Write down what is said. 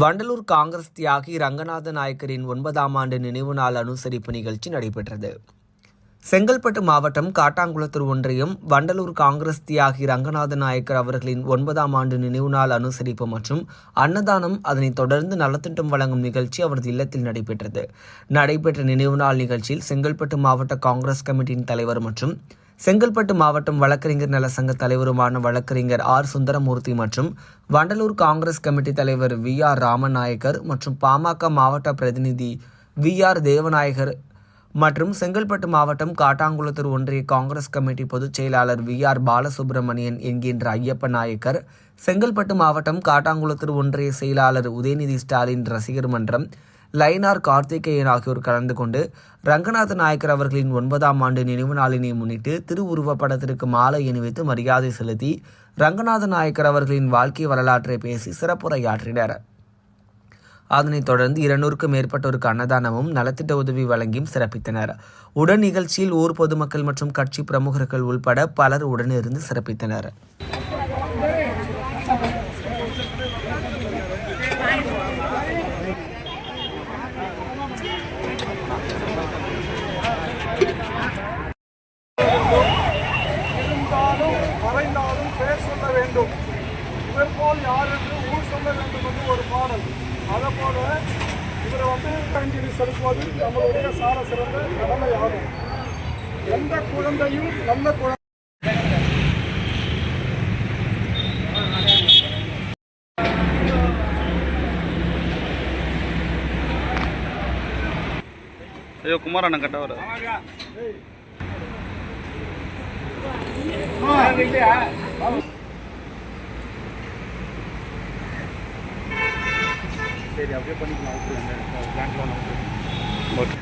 வண்டலூர் காங்கிரஸ் தியாகி ரங்கநாத நாயக்கரின் ஒன்பதாம் ஆண்டு நினைவு நாள் அனுசரிப்பு நிகழ்ச்சி நடைபெற்றது. செங்கல்பட்டு மாவட்டம் காட்டாங்குளத்தூர் ஒன்றியம் வண்டலூர் காங்கிரஸ் தியாகி ரங்கநாத நாயக்கர் அவர்களின் ஒன்பதாம் ஆண்டு நினைவு நாள் அனுசரிப்பு மற்றும் அன்னதானம் அதனைத் தொடர்ந்து நலத்திட்டம் வழங்கும் நிகழ்ச்சி அவரது இல்லத்தில் நடைபெற்றது. நடைபெற்ற நினைவு நாள் நிகழ்ச்சியில் செங்கல்பட்டு மாவட்ட காங்கிரஸ் கமிட்டியின் தலைவர் மற்றும் செங்கல்பட்டு மாவட்டம் வழக்கறிஞர் நல சங்க தலைவருமான வழக்கறிஞர் ஆர் சுந்தரமூர்த்தி மற்றும் வண்டலூர் காங்கிரஸ் கமிட்டி தலைவர் வி ஆர் ராமநாயக்கர் மற்றும் பாமக மாவட்ட பிரதிநிதி வி ஆர் தேவநாயகர் மற்றும் செங்கல்பட்டு மாவட்டம் காட்டாங்குளத்தூர் ஒன்றிய காங்கிரஸ் கமிட்டி பொதுச் செயலாளர் வி ஆர் பாலசுப்ரமணியன் என்கின்ற ஐயப்ப நாயக்கர் செங்கல்பட்டு மாவட்டம் காட்டாங்குளத்தூர் ஒன்றிய செயலாளர் உதயநிதி ஸ்டாலின் ரசிகர் மன்றம் லைனார் கார்த்திகேயன் ஆகியோர் கலந்து கொண்டு ரங்கநாத நாயக்கர் அவர்களின் ஒன்பதாம் ஆண்டு நினைவு நாளினை முன்னிட்டு திருவுருவப் படத்திற்கு மாலை அணிவித்து மரியாதை செலுத்தி ரங்கநாத நாயக்கர் அவர்களின் வாழ்க்கை வரலாற்றை பேசி சிறப்புரையாற்றினர். அதனைத் தொடர்ந்து இருநூறுக்கும் மேற்பட்டோருக்கு அன்னதானமும் நலத்திட்ட உதவி வழங்கியும் சிறப்பித்தனர். உடன் நிகழ்ச்சியில் ஊர் பொதுமக்கள் மற்றும் கட்சி பிரமுகர்கள் உள்பட பலர் உடனிருந்து சிறப்பித்தனர். சொல்ல வேண்டும். இவர் போல் யார் என்று ஊர் சொல்ல வேண்டும் என்று ஒரு பாடல். அதை போல இவரை வந்து அஞ்சலி செலுத்துவது நம்மளுடைய சால சிறந்த கடமையாகும். எந்த குழந்தையும் நல்ல குழந்தை ஐயோ குமார் அண்ணன் கட்ட வர சரி அப்படியே பண்ணிக்கலாம் பேங்க்ல ஓகே